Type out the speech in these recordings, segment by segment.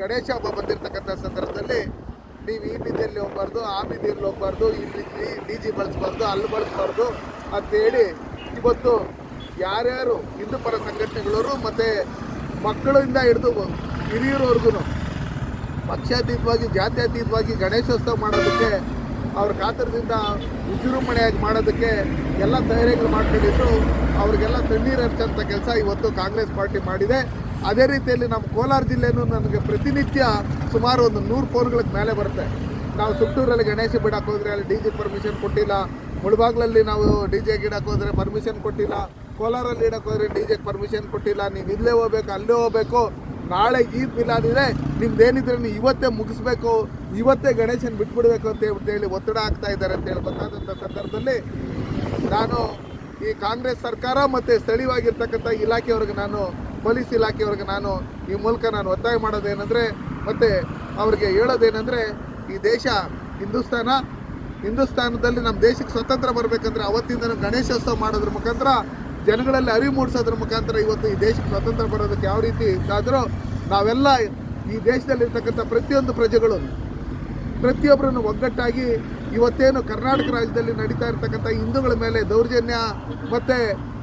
ಗಣೇಶ ಹಬ್ಬ ಬಂದಿರತಕ್ಕಂಥ ಸಂದರ್ಭದಲ್ಲಿ ನೀವು ಈ ಬೀದಿಯಲ್ಲಿ ಹೋಗ್ಬಾರ್ದು, ಆ ಬೀದಿಯಲ್ಲಿ ಹೋಗ್ಬಾರ್ದು ಇಲ್ಲಿ ಡಿ ಜಿ ಬಳಸ್ಬಾರ್ದು, ಅಲ್ಲಿ ಬಳಸ್ಬಾರ್ದು ಅಂತೇಳಿ ಇವತ್ತು ಯಾರ್ಯಾರು ಹಿಂದೂ ಪರ ಸಂಘಟನೆಗಳವರು ಮತ್ತು ಮಕ್ಕಳಿಂದ ಹಿಡಿದು ಹಿರಿಯರವರೆಗೂ ಪಕ್ಷಾತೀತವಾಗಿ, ಜಾತ್ಯತೀತವಾಗಿ ಗಣೇಶೋತ್ಸವ ಮಾಡೋದಕ್ಕೆ, ಅವ್ರ ಕಾತರದಿಂದ ವಿಜೃಂಭಣೆಯಾಗಿ ಮಾಡೋದಕ್ಕೆ ಎಲ್ಲ ತಯಾರಿಗಳು ಮಾಡ್ಕೊಂಡಿದ್ರು. ಅವ್ರಿಗೆಲ್ಲ ತಣ್ಣೀರು ಹರ್ಚಂಥ ಕೆಲಸ ಇವತ್ತು ಕಾಂಗ್ರೆಸ್ ಪಾರ್ಟಿ ಮಾಡಿದೆ. ಅದೇ ರೀತಿಯಲ್ಲಿ ನಮ್ಮ ಕೋಲಾರ ಜಿಲ್ಲೆನೂ ನನಗೆ ಪ್ರತಿನಿತ್ಯ ಸುಮಾರು ಒಂದು ನೂರು ಫೋನ್ಗಳಿಗೆ ಮೇಲೆ ಬರುತ್ತೆ. ನಾವು ಸುಟ್ಟೂರಲ್ಲಿ ಗಣೇಶ ಬಿಡಕ್ಕೆ ಹೋದರೆ ಅಲ್ಲಿ ಡಿ ಜೆ ಪರ್ಮಿಷನ್ ಕೊಟ್ಟಿಲ್ಲ. ಮುಳಬಾಗ್ಲಲ್ಲಿ ನಾವು ಡಿ ಜೆ ಗಿಡಕ್ಕೆ ಹೋದರೆ ಪರ್ಮಿಷನ್ ಕೊಟ್ಟಿಲ್ಲ. ಕೋಲಾರಲ್ಲಿ ಇಡಕ್ಕೆ ಹೋದರೆ ಡಿ ಜೆಗೆ ಪರ್ಮಿಷನ್ ಕೊಟ್ಟಿಲ್ಲ. ನೀವು ಇಲ್ಲೇ ಹೋಗ್ಬೇಕು, ಅಲ್ಲೇ ಹೋಗ್ಬೇಕು. ನಾಳೆ ಈದ್ ಮಿಲಾದ್ ನಿಮ್ದು ನಿಮ್ದೇನಿದ್ರೆ ನೀವು ಇವತ್ತೇ ಮುಗಿಸ್ಬೇಕು. ಇವತ್ತೇ ಗಣೇಶನ್ ಬಿಟ್ಬಿಡ್ಬೇಕು ಅಂತ ಹೇಳಿ ಒತ್ತಡ ಆಗ್ತಾ ಇದ್ದಾರೆ ಅಂತ ಹೇಳಿ ಸಂದರ್ಭದಲ್ಲಿ ನಾನು ಈ ಕಾಂಗ್ರೆಸ್ ಸರ್ಕಾರ ಮತ್ತು ಸ್ಥಳೀಯವಾಗಿರ್ತಕ್ಕಂಥ ಇಲಾಖೆಯವ್ರಿಗೆ ನಾನು ಪೊಲೀಸ್ ಇಲಾಖೆಯವ್ರಿಗೆ ನಾನು ಈ ಮೂಲಕ ನಾನು ಒತ್ತಾಯ ಮಾಡೋದೇನೆಂದರೆ, ಮತ್ತು ಅವ್ರಿಗೆ ಹೇಳೋದೇನೆಂದರೆ, ಈ ದೇಶ ಹಿಂದೂಸ್ತಾನ, ಹಿಂದೂಸ್ತಾನದಲ್ಲಿ ನಮ್ಮ ದೇಶಕ್ಕೆ ಸ್ವತಂತ್ರ ಬರಬೇಕಂದ್ರೆ ಅವತ್ತಿಂದ ಗಣೇಶೋತ್ಸವ ಮಾಡೋದ್ರ ಮುಖಾಂತರ, ಜನಗಳಲ್ಲಿ ಅರಿವು ಮೂಡಿಸೋದ್ರ ಮುಖಾಂತರ ಇವತ್ತು ಈ ದೇಶಕ್ಕೆ ಸ್ವತಂತ್ರ ಬರೋದಕ್ಕೆ ಯಾವ ರೀತಿ ಇದ್ದಾದರೂ ನಾವೆಲ್ಲ ಈ ದೇಶದಲ್ಲಿರ್ತಕ್ಕಂಥ ಪ್ರತಿಯೊಂದು ಪ್ರಜೆಗಳು, ಪ್ರತಿಯೊಬ್ಬರನ್ನು ಒಗ್ಗಟ್ಟಾಗಿ ಇವತ್ತೇನು ಕರ್ನಾಟಕ ರಾಜ್ಯದಲ್ಲಿ ನಡೀತಾ ಇರ್ತಕ್ಕಂಥ ಹಿಂದೂಗಳ ಮೇಲೆ ದೌರ್ಜನ್ಯ, ಮತ್ತು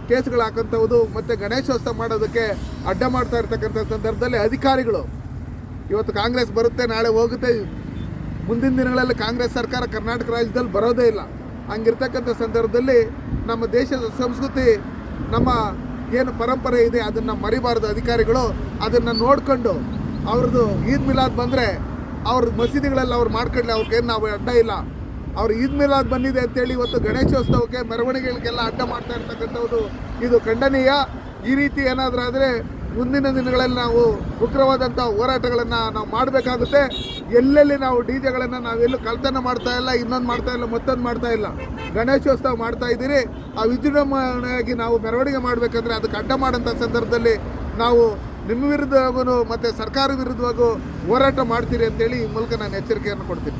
ಕೇಸ್ಗಳು ಹಾಕೋಂಥದ್ದು ಮತ್ತು ಗಣೇಶೋತ್ಸವ ಮಾಡೋದಕ್ಕೆ ಅಡ್ಡ ಮಾಡ್ತಾ ಇರ್ತಕ್ಕಂಥ ಸಂದರ್ಭದಲ್ಲಿ ಅಧಿಕಾರಿಗಳು, ಇವತ್ತು ಕಾಂಗ್ರೆಸ್ ಬರುತ್ತೆ, ನಾಳೆ ಹೋಗುತ್ತೆ. ಮುಂದಿನ ದಿನಗಳಲ್ಲಿ ಕಾಂಗ್ರೆಸ್ ಸರ್ಕಾರ ಕರ್ನಾಟಕ ರಾಜ್ಯದಲ್ಲಿ ಬರೋದೇ ಇಲ್ಲ. ಹಂಗಿರ್ತಕ್ಕಂಥ ಸಂದರ್ಭದಲ್ಲಿ ನಮ್ಮ ದೇಶದ ಸಂಸ್ಕೃತಿ, ನಮ್ಮ ಏನು ಪರಂಪರೆ ಇದೆ, ಅದನ್ನು ಮರಿಬಾರ್ದು ಅಧಿಕಾರಿಗಳು. ಅದನ್ನು ನೋಡಿಕೊಂಡು ಅವ್ರದ್ದು ಈದ್ ಮಿಲಾದ್ ಬಂದರೆ ಅವ್ರ ಮಸೀದಿಗಳಲ್ಲಿ ಅವ್ರು ಮಾಡ್ಕೊಳ್ಳಿ ಅವ್ರಿಗೇನು ನಾವು ಅಡ್ಡ ಇಲ್ಲ. ಅವ್ರು ಈದ್ ಮಿಲಾದ್ ಬಂದಿದೆ ಅಂತೇಳಿ ಇವತ್ತು ಗಣೇಶೋತ್ಸವಕ್ಕೆ ಮೆರವಣಿಗೆಗಳಿಗೆಲ್ಲ ಅಡ್ಡ ಮಾಡ್ತಾ ಇರ್ತಕ್ಕಂಥದ್ದು ಇದು ಖಂಡನೀಯ. ಈ ರೀತಿ ಏನಾದರೂ ಆದರೆ ಮುಂದಿನ ದಿನಗಳಲ್ಲಿ ನಾವು ಉಗ್ರವಾದಂಥ ಹೋರಾಟಗಳನ್ನು ನಾವು ಮಾಡಬೇಕಾಗುತ್ತೆ. ಎಲ್ಲೆಲ್ಲಿ ನಾವು ಡಿ ಜೆಗಳನ್ನು ನಾವೆಲ್ಲೂ ಕಳ್ತನ ಮಾಡ್ತಾ ಇಲ್ಲ, ಇನ್ನೊಂದು ಮಾಡ್ತಾ ಇಲ್ಲ, ಮತ್ತೊಂದು ಮಾಡ್ತಾ ಇಲ್ಲ, ಗಣೇಶೋತ್ಸವ ಮಾಡ್ತಾ ಇದ್ದೀರಿ. ಆ ವಿಜೃಂಭಣೆಯಾಗಿ ನಾವು ಮೆರವಣಿಗೆ ಮಾಡಬೇಕಂದ್ರೆ ಅದಕ್ಕೆ ಅಡ್ಡ ಮಾಡೋಂಥ ಸಂದರ್ಭದಲ್ಲಿ ನಾವು ನಿಮ್ಮ ವಿರುದ್ಧವಾಗೂ ಮತ್ತು ಸರ್ಕಾರ ವಿರುದ್ಧವಾಗೂ ಹೋರಾಟ ಮಾಡ್ತೀರಿ ಅಂತೇಳಿ ಈ ಮೂಲಕ ನಾನು ಎಚ್ಚರಿಕೆಯನ್ನು ಕೊಡ್ತೀನಿ.